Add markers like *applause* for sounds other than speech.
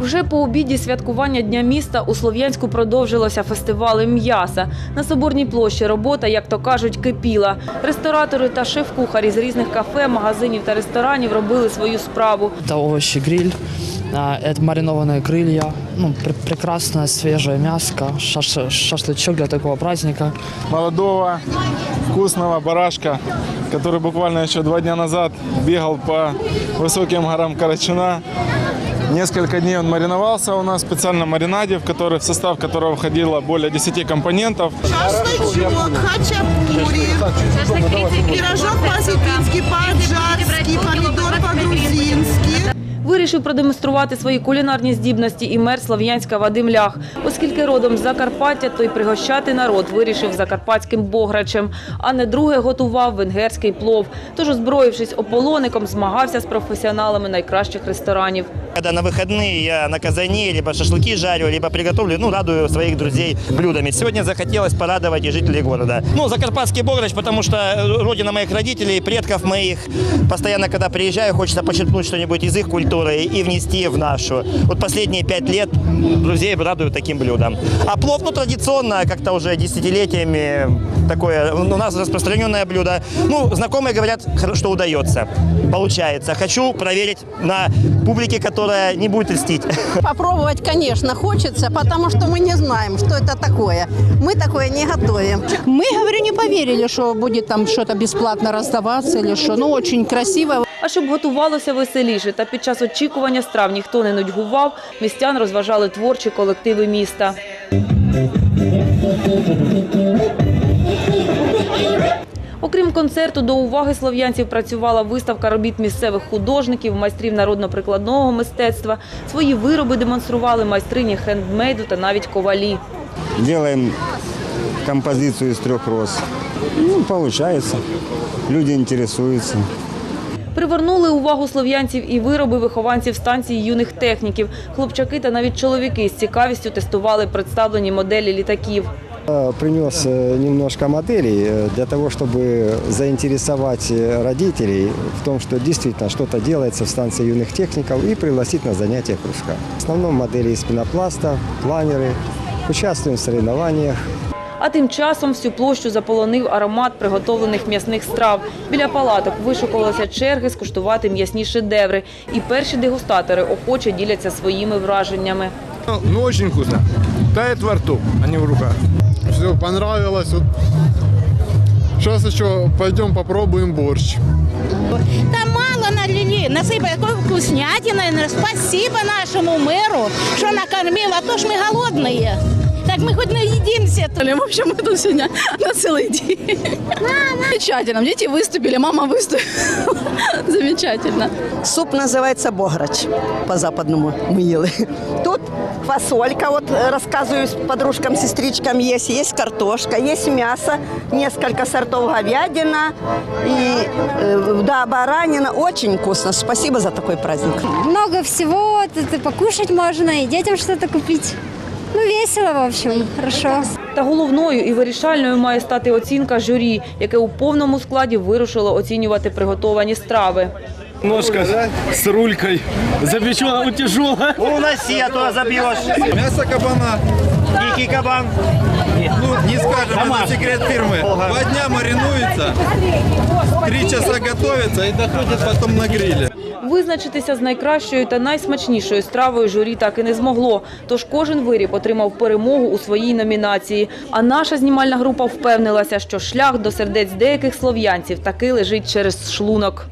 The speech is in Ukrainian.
Вже по обіді святкування Дня міста у Слов'янську продовжилося фестивалем м'яса. На Соборній площі робота, як то кажуть, кипіла. Ресторатори та шеф-кухарі з різних кафе, магазинів та ресторанів робили свою справу. Это овощи гриль, а, это маринованные крылья, ну, пр- прекрасное свежее мяско, шаш- шашлычок для такого праздника. молодого, вкусного барашка, который буквально еще два дня назад бегал по высоким горам Карачуна. Несколько дней он мариновался у нас в специальном маринаде, в, который, в состав которого входило более 10 компонентов. Шашлычок, хачапури, пирожок по-супински, Вирішив продемонструвати свої кулінарні здібності і мер Слов'янська Вадим Лях. Оскільки родом з Закарпаття, то й пригощати народ вирішив закарпатським бограчем, а не друге готував венгерський плов. Тож, озброївшись ополоником, змагався з професіоналами найкращих ресторанів. Когда на выходные я на казане либо шашлыки жарю, либо приготовлю, ну, радую своих друзей блюдами. Сегодня захотелось порадовать и жителей города. Ну, закарпатский бограч, потому что родина моих родителей, предков моих. Постоянно, когда приезжаю, хочется почерпнуть что-нибудь из их Культуры и внести в нашу. Вот последние пять лет друзей радую таким блюдом. А плов, ну, традиционно, как-то уже десятилетиями такое у нас распространенное блюдо. Ну, знакомые говорят, что удается, получается. Хочу проверить на публике, которая не будет льстить. *laughs* Попробовать, конечно, хочется, потому что мы не знаем, что это такое. Мы такое не готовим. Мы, говорю, не поверили, что будет там что-то бесплатно раздаваться или что. Ну, очень красиво. А щоб готувалося веселіше та під час очікування страв ніхто не нудьгував, містян розважали творчі колективи міста. Окрім концерту, до уваги слов'янців працювала виставка робіт місцевих художників, майстрів народно-прикладного мистецтва. Свої вироби демонстрували майстрині хендмейду та навіть ковалі. Делаем композицию из трех роз. Ну, получается. Люди интересуются. Привернули увагу слов'янців і вироби вихованців станції юних техніків. Хлопчаки та навіть чоловіки з цікавістю тестували представлені моделі літаків. Э, Принес э, немножко моделей э, для того, чтобы заинтересовать э, родителей в том, что действительно что-то делается в станции юных техников и пригласить на занятия кружка. В основном модели из пенопласта, планеры. Участвуем в соревнованиях. А тим часом всю площу заполонив аромат приготовлених м'ясних страв. Біля палаток вишукувалися черги скуштувати м'ясні шедеври. І перші дегустатори охоче діляться своїми враженнями. Ну, очень вкусно. Тает во рту, а не в руках. Все понравилось. Вот. Сейчас еще пойдем попробуем борщ. Там мало налили, насыпали такой вкуснятиной. Спасибо нашему мэру, что накормил, а то ж мы голодные. Так мы хоть наедимся. В общем, мы тут сегодня на целый день. Замечательно. Дети выступили, мама выступила. Замечательно. Суп называется бограч по-западному мы ели. Тут фасолька, вот рассказываю подружкам, сестричкам есть, есть картошка, есть мясо, несколько сортов говядина и э, да, баранина. Очень вкусно. Спасибо за такой праздник. много всего, тут и покушать можно, и детям что-то купить. Ну, весело, в общем, хорошо. Та головною і вирішальною має стати оцінка журі, яке у повному складі вирушило оцінювати приготовані страви. Ножка с рулькой. Запечена, вот тяжелая. Уноси, а то забьешь. Мясо кабана. Дикий кабан. Ну, не скажем, это секрет фирмы. Два дня маринуется, три часа готовится и доходит потом на гриле. Визначитися з найкращою та найсмачнішою стравою журі так і не змогло. Тож кожен виріб отримав перемогу у своїй номінації. А наша знімальна група впевнилася, що шлях до сердець деяких слов'янців таки лежить через шлунок.